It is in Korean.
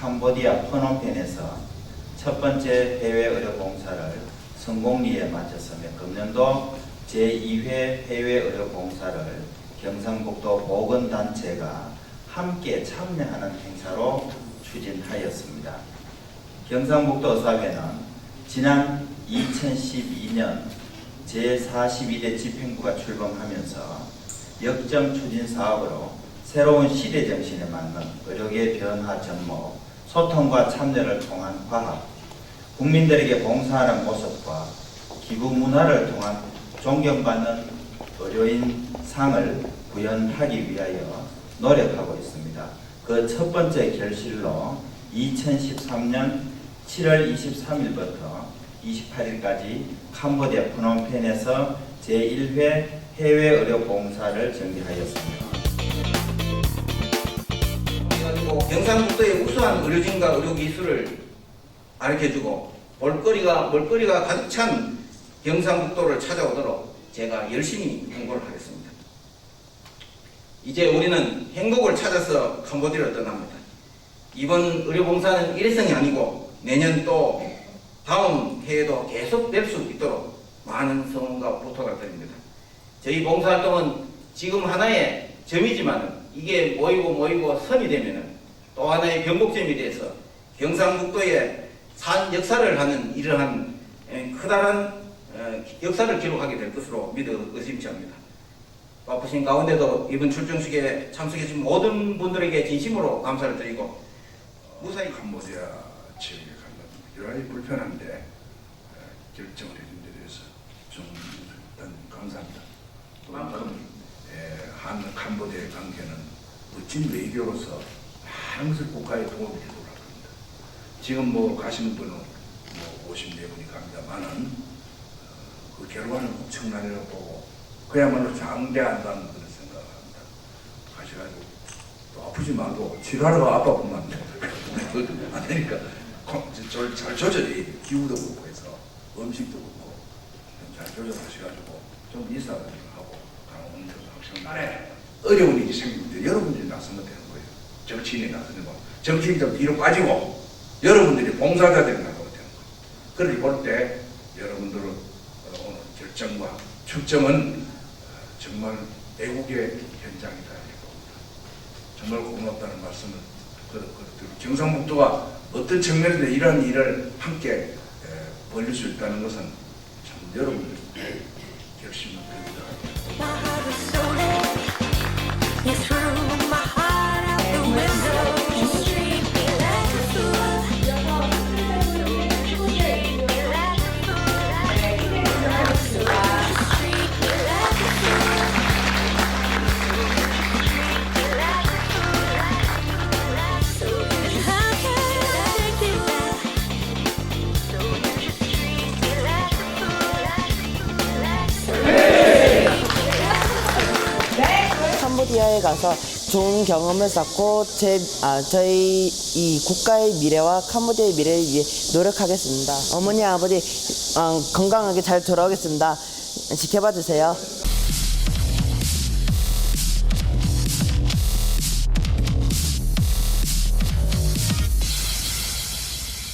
캄보디아 프놈펜에서 첫 번째 해외 의료 봉사를 성공리에 마쳤으며 금년도 제2회 해외 의료 봉사를 경상북도 보건단체가 함께 참여하는 행사로 추진하였습니다. 경상북도 의사회는 지난 2012년 제42대 집행부가 출범하면서 역점 추진 사업으로 새로운 시대 정신에 맞는 의료계 변화 접목, 소통과 참여를 통한 과학, 국민들에게 봉사하는 모습과 기부 문화를 통한 존경받는 의료인 상을 구현하기 위하여 노력하고 있습니다. 그 첫 번째 결실로 2013년 7월 23일부터 28일까지 캄보디아 프놈펜에서 제1회 해외 의료 봉사를 전개하였습니다. 그래가지고 경상북도의 우수한 의료진과 의료기술을 가르쳐주고 볼거리가 볼거리가 가득 찬 경상북도를 찾아오도록 제가 열심히 홍보를 하겠습니다. 이제 우리는 행복을 찾아서 캄보디아를 떠납니다. 이번 의료봉사는 일회성이 아니고 내년 또 다음 해에도 계속 될 수 있도록 많은 성원과 부탁을 드립니다. 저희 봉사활동은 지금 하나의 점이지만 이게 모이고 모이고 선이 되면은 또 하나의 변곡점이 돼서 경상북도의 산 역사를 하는 이러한 에, 커다란 어, 역사를 기록하게 될 것으로 믿어 의심치 않습니다. 바쁘신 가운데도 이번 출정식에 참석해 주신 모든 분들에게 진심으로 감사를 드리고 무사히 캄보디아 지역에 가면 여러 가지 불편한데 어, 결정을 해준 데 대해서 좀 일단 감사합니다. 또 만큼. 예, 한 캄보디아의 관계는 멋진 외교로서 것을 국가에 도움이 되도록 할 겁니다. 지금 뭐 가시는 분은 뭐 54분이 갑니다만은 어, 그 결과는 엄청나리라고 보고 그야말로 장대한다는 그런 생각을 합니다. 가셔가지고 또 아프지만도 치료하러 아빠 보면 안 되니까 잘, 잘 조절이 기후도 그렇고 해서 음식도 그렇고 잘 조절하셔가지고 좀 인사를 하고 가는 것도 확실히 어려운 일이 생기는데 여러분들이 나서면 되는 거예요. 정치인이 나서는 거. 정치인이 좀 뒤로 빠지고 여러분들이 봉사자들이 나서면 되는 거예요. 그렇게 볼 때 여러분들은 어, 오늘 결정과 축정은 어, 정말 애국의 현장이다. 정말 고맙다는 말씀을 그, 그, 경상북도가 어떤 측면에서 이런 일을 함께 에, 벌릴 수 있다는 것은 참 여러분들 결심을 드립니다. 캄보디아에 가서 좋은 경험을 쌓고 제, 아, 저희 이 국가의 미래와 캄보디아의 미래를 위해 노력하겠습니다. 어머니, 아버지 어, 건강하게 잘 돌아오겠습니다. 지켜봐 주세요.